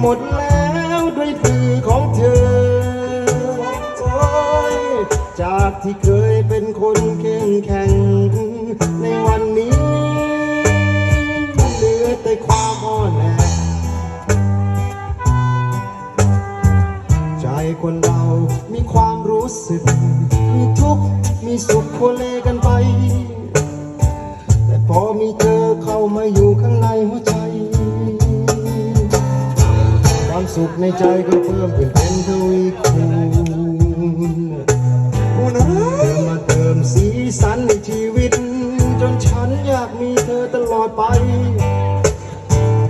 หมดแล้วด้วยมือของเธอ จากที่เคยเป็นคนเข้มแข็ง ในวันนี้เหลือแต่ความอ่อนแอใจคนเรามีความรู้สึก มีทุกข์มีสุขโคเลกัน สุขในใจก็เพิ่มขึ้นเป็นทวีคูณเธอมาเติมสีสันในชีวิต จนฉันอยากมีเธอตลอดไป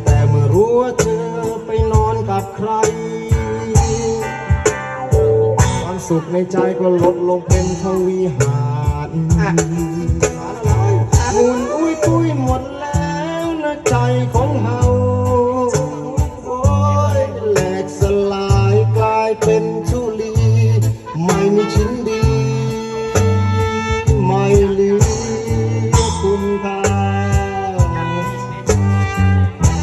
แต่เมื่อรู้ว่าเธอไปนอนกับใคร ความสุขในใจก็ลดลงเป็นทวีหารมุนอุ้ยปุ้ยหมดแล้วนะใจของายเป็นทุลี ไม่มีชิ้นดี ไม่เหลือคุณค่า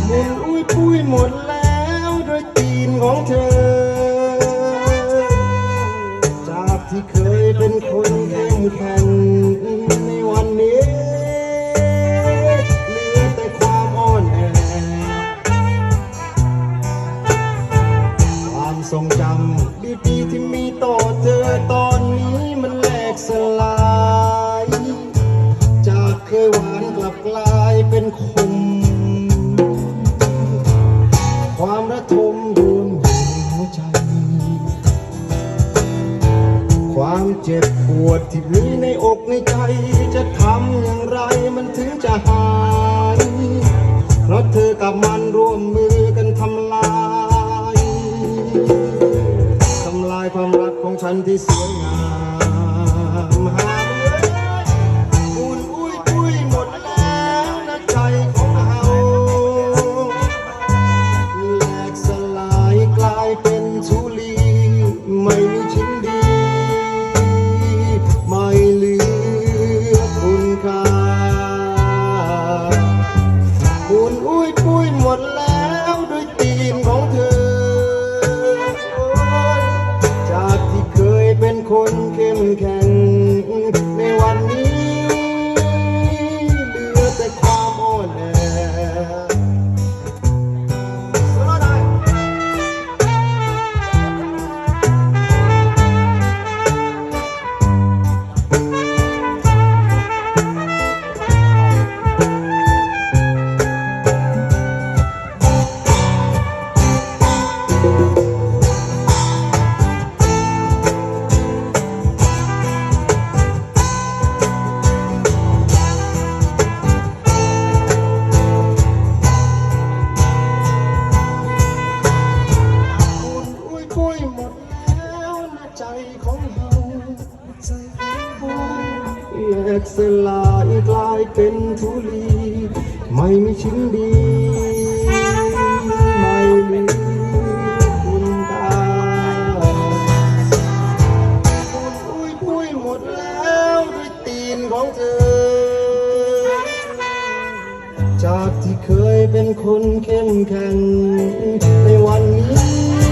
มุนอุ้ยปุ้ยหมดแล้วด้วยตีนของเธอ จากที่เคยเป็นคนเข้มแข็ง ที่มีในอกในใจ จะทำอย่างไรมันถึงจะหาย เพราะเธอกับมันร่วมมือกันทำลายทำลายความรักของฉันที่สวยงาม คนเข้มแข็ง กสลายกลายเป็นทุลี ไม่มีชิ้นดี ไม่มีคุณค่าอุ่นอุ้ยปุ้ยหมดแล้วด้วยตีนของเธอ จากที่เคยเป็นคนเข้มแข็งในวันนี้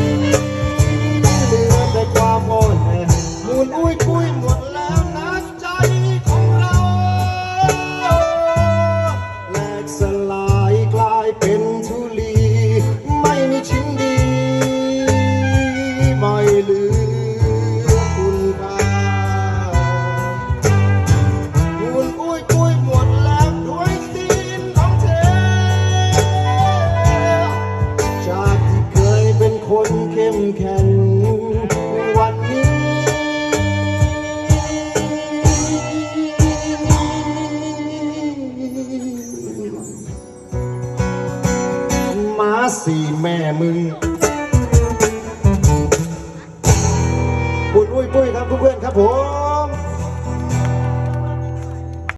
สี่แม่มึงปุ้ยปุ้ยครับเพื่อนครับผม